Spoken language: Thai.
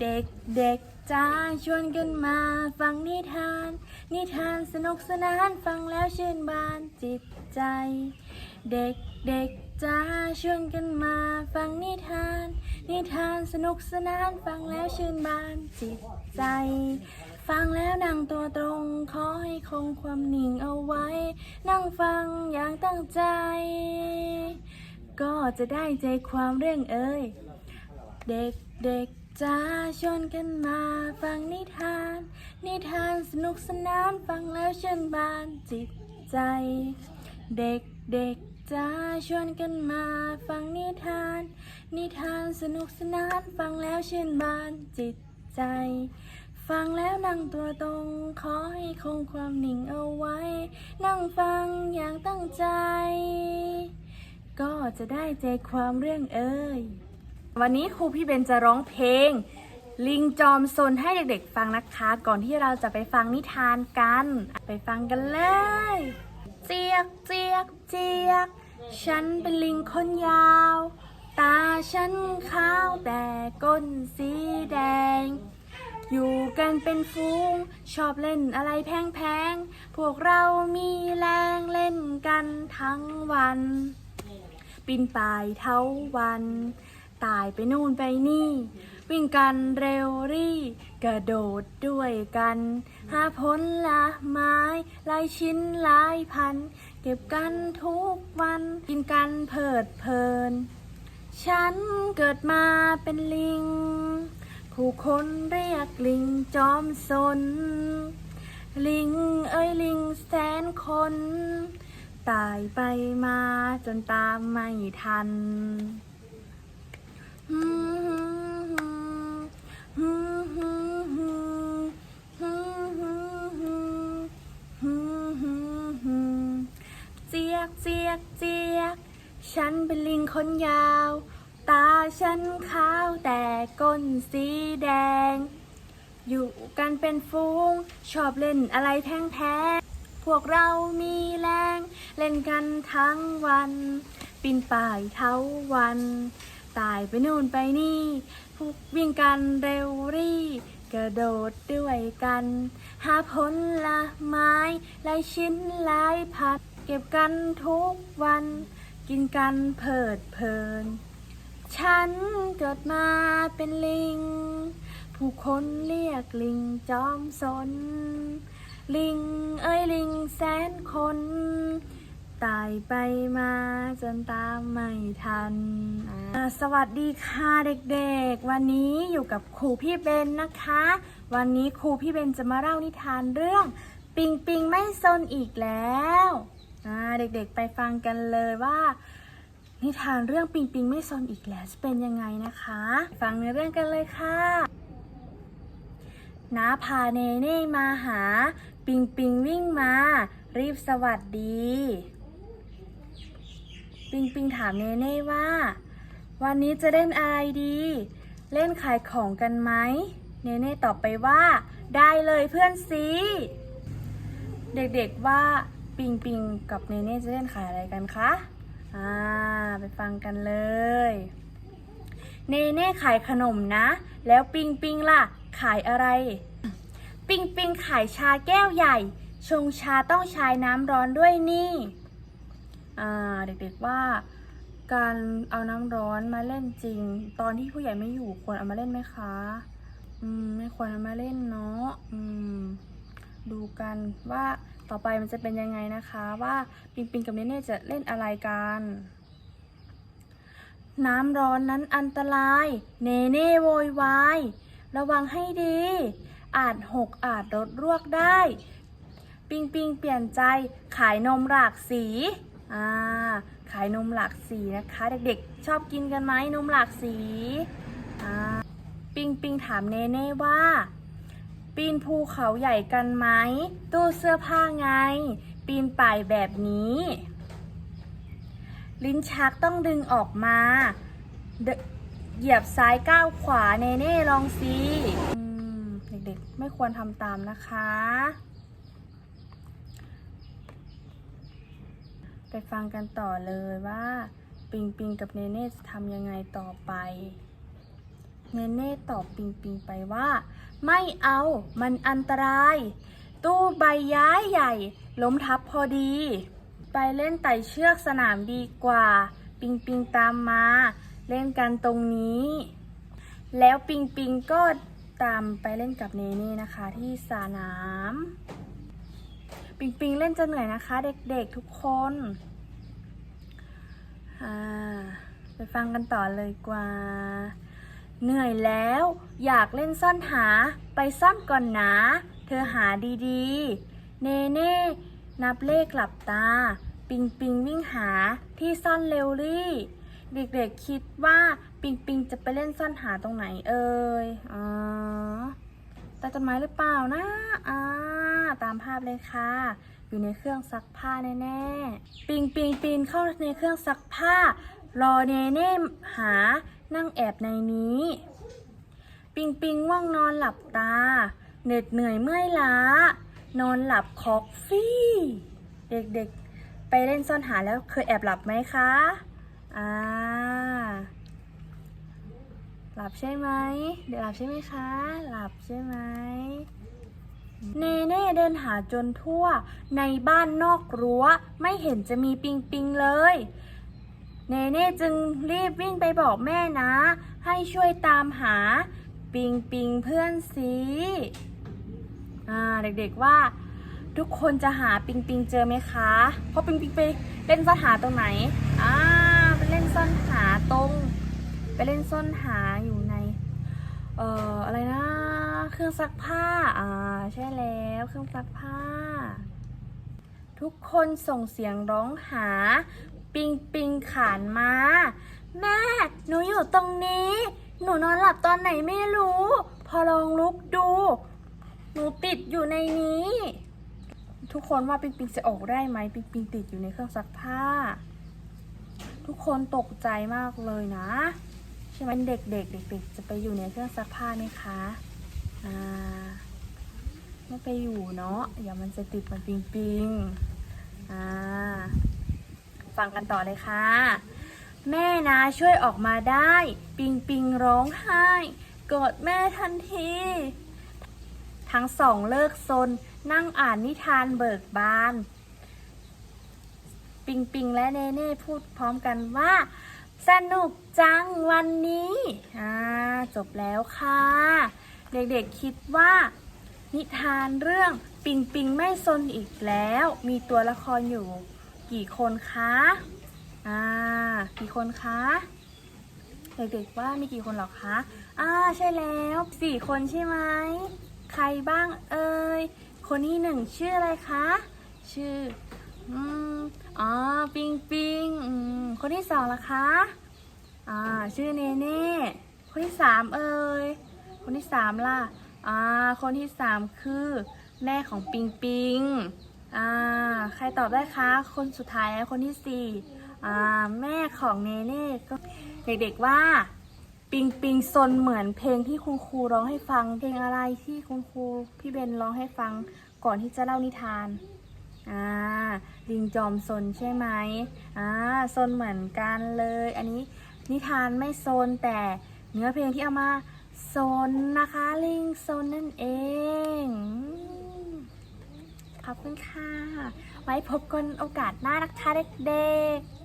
เด็กเด็กจ้าชวนกันมาฟังนิทาน นิทานสนุกสนานฟังแล้วชื่นบานจิตใจ เด็กเด็กจ้าชวนกันมาฟังนิทาน นิทานสนุกสนานฟังแล้วชื่นบานจิตใจ ฟังแล้วนั่งตัวตรงขอให้คงความนิ่งเอาไว้ นั่งฟังอย่างตั้งใจ ก็จะได้ใจความเรื่องเอ่ยเด็กเด็ก จ้าชวนกันมาฟังนิทาน นิทานสนุกสนานฟังแล้วเชื่นบานจิตใจ เด็กเด็กจ้าชวนกันมาฟังนิทาน นิทานสนุกสนานฟังแล้วเชื่นบานจิตใจ ฟังแล้วนั่งตัวตรงขอให้คงความนิ่งเอาไว้ นั่งฟังอย่างตั้งใจ ก็จะได้ใจความเรื่องเอ่ย วันนี้ครูพี่เบนจะร้องเพลง ลิงจอมซนให้เด็กๆฟังนะคะ ก่อนที่เราจะไปฟังนิทานกัน ไปฟังกันเลย เจียกเจียกเจียก ฉันเป็นลิงคนยาว ตาฉันขาวแต่ก้นสีแดง อยู่กันเป็นฟูง ชอบเล่นอะไรแพงๆ พวกเรามีแรงเล่นกันทั้งวัน ปีนป่ายเท้าวัน ตายไปนู่นไปนี่ วิ่งกันเร็วรี่ กระโดดด้วยกัน หาผลละไม้หลายชิ้นหลายพัน เก็บกันทุกวัน กินกันเพิดเพลิน ฉันเกิดมาเป็นลิง ผู้คนเรียกลิงจอมสน ลิงเอ้ยลิงแสนคนตายไปมาจนตามไม่ทัน เจียกเจี ยกเจียก ฉันเป็นลิงคนยาว ตาฉันขาวแต่ก้นสีแดง อยู่กันเป็นฟูง ชอบเล่นอะไรแพงๆพวกเรามีแรง เล่นกันทั้งวัน ปีนป่ายเท้าวัน ตายไปนู่นไปนี่พวกวิ่งกันเร็วรี่ กระโดดด้วยกัน หาผลละไม้หลายชิ้นหลายพัด เก็บกันทุกวัน กินกันเพิดเพลิน ฉันเกิดมาเป็นลิง ผู้คนเรียกลิงจอมสน ลิงเอ้ยลิงแสนคนตายไปมาจนตามไม่ทัน สวัสดีค่ะเด็กๆ วันนี้อยู่กับครูพี่เบนนะคะ วันนี้ครูพี่เบนจะมาเล่านิทานเรื่อง ปิงปิงไม่ซนอีกแล้ว เด็กๆไปฟังกันเลยว่า นิทานเรื่องปิงปิงไม่ซนอีกแล้วจะเป็นยังไงนะคะ ฟังในเรื่องกันเลยค่ะน้าพาเนเน่มาหา ปิงปิงวิ่งมา รีบสวัสดี ปิงปิงถามเนเน่ว่า วันนี้จะเล่นอะไรดี เล่นขายของกันไหมเนเน่ตอบไปว่า ได้เลยเพื่อนซีเด็กๆว่า ปิงปิงกับเนเน่จะเล่นขายอะไรกันคะ อ่า ไปฟังกันเลย เนเน่ขายขนมนะ แล้วปิงปิงล่ะ ขายอะไร ปิงปิงขายชาแก้วใหญ่ ชงชาต้องใช้น้ำร้อนด้วยนี่ อ่า เด็กๆว่า การเอาน้ำร้อนมาเล่นจริง ตอนที่ผู้ใหญ่ไม่อยู่ควรเอามาเล่นไหมคะ อืม ไม่ควรเอามาเล่นเนาะ อืม ดูกันว่า ต่อไปมันจะเป็นยังไงนะคะว่าปิงปิงกับเนเน่จะเล่นอะไรกัน น้ำร้อนนั้นอันตราย เนเน่โวยวาย ระวังให้ดี อาจหกอาจรถรวกได้ ปิงปิงเปลี่ยนใจขายนมหลากสีอ่าขายนมหลากสีนะคะ เด็กๆ ชอบกินกันไหมนมหลากสีอ่าปิงปิงถามเนเน่ว่า ปีนภูเขาใหญ่กันไหม ตู้เสื้อผ้าไง ปีนป่ายแบบนี้ ลิ้นชักต้องดึงออกมา เหยียบซ้ายก้าวขวาเนเน่ลองสิอืมเด็กๆ ไม่ควรทำตามนะคะ ไปฟังกันต่อเลยว่า ปิงปิงกับเนเน่จะทำยังไงต่อไป เนเน่ตอบปิงปิงไปว่า ไม่เอามันอันตราย ตู้ใบย้ายใหญ่ ล้มทับพอดี ไปเล่นไต่เชือกสนามดีกว่า ปิงปิงตามมา เล่นกันตรงนี้ แล้วปิงปิงก็ตามไปเล่นกับเนเน่นะคะที่สนาม ปิงปิงเล่นจะเหนื่อยนะคะ เด็กๆทุกคนไปฟังกันต่อเลยกว่า เหนื่อยแล้ว อยากเล่นซ่อนหา ไปซ่อนก่อนนะ เธอหาดีๆ เนเน่นับเลขหลับตา ปิงปิงวิ่งหาที่ซ่อนเร็วรี่ เด็กๆคิดว่าปิงปิงจะไปเล่นซ่อนหาตรงไหนเอ่ย อ๋อใต้ต้นไม้หรือเปล่านะอ่าตามภาพเลยค่ะ อยู่ในเครื่องซักผ้าแน่ๆ ปิงปิงปีนเข้าในเครื่องซักผ้ารอเนเน่หา นั่งแอบในนี้ ปิงปิงว่างนอนหลับตา เหน็ดเหนื่อยเมื่อยล้า นอนหลับคอกฟี่ เด็กๆ ไปเล่นซ่อนหาแล้วเคยแอบหลับไหมคะ อ่า หลับใช่ไหม เดี๋ยวหลับใช่ไหมคะ หลับใช่ไหมเนเน่เดินหาจนทั่ว ในบ้านนอกรั้ว ไม่เห็นจะมีปิงปิงเลย เนเน่จึงรีบวิ่งไปบอกแม่นะ ให้ช่วยตามหาปิงปิงเพื่อนสีอ่าเด็กๆว่า ทุกคนจะหาปิงปิงเจอไหมคะ เพราะปิงปิงไปเล่นซ่อนหาตรงไหนอ่าไปเล่นซ่อนหาตรง ไปเล่นซ่อนหาอยู่ใน เอ่ออะไรนะ เครื่องซักผ้าอ่าใช่แล้วเครื่องซักผ้า ทุกคนส่งเสียงร้องหา ปิงปิงขานมาแม่ หนูอยู่ตรงนี้ หนูนอนหลับตอนไหนไม่รู้ พอลองลุกดู หนูติดอยู่ในนี้ ทุกคนว่าปิงปิงจะออกได้ไหมปิงปิงติดอยู่ในเครื่องซักผ้า ทุกคนตกใจมากเลยนะ ใช่ไหมเด็กๆเด็กๆจะไปอยู่ในเครื่องซักผ้าไหมคะอ่าไม่ไปอยู่เนาะเดี๋ยวมันจะติดมันปิงปิงอ่า ฟังกันต่อเลยค่ะ แม่นะช่วยออกมาได้ ปิงปิงร้องไห้กอดแม่ทันที ทั้งสองเลิกซนนั่งอ่านนิทานเบิกบาน ปิงปิงและเนเน่พูดพร้อมกันว่า สนุกจังวันนี้อ่าจบแล้วค่ะ เด็กๆคิดว่า นิทานเรื่องปิงปิงไม่ซนอีกแล้ว มีตัวละครอยู่ กี่คนคะ อ่า กี่คนคะ เด็กๆว่ามีกี่คนหรอคะ อ่า ใช่แล้วสี่คนใช่ไหม ใครบ้างเอ่ย คนที่หนึ่งชื่ออะไรคะ ชื่อ อืม อ๋อ ปิงปิงอืม คนที่สองล่ะคะ อ่า ชื่อเนเน่ คนที่สามเอ่ย คนที่สามล่ะ อ่า คนที่สามคือ แม่ของปิงปิง อ่าใครตอบได้คะ คนสุดท้ายและคนที่สี่อ่าแม่ของเนเน่ก็เด็กๆว่า ปิงปิงซนเหมือนเพลงที่คุณครูร้องให้ฟัง เพลงอะไรที่คุณครูพี่เบนร้องให้ฟังก่อนที่จะเล่านิทานอ่าลิงจอมซนใช่ไหมอ่าซนเหมือนกันเลย อันนี้นิทานไม่ซนแต่เนื้อเพลงที่เอามาซนนะคะ ลิงซนนั่นเองอ ขอบคุณค่ะ ไว้พบกันโอกาสหน้านะคะเด็กๆ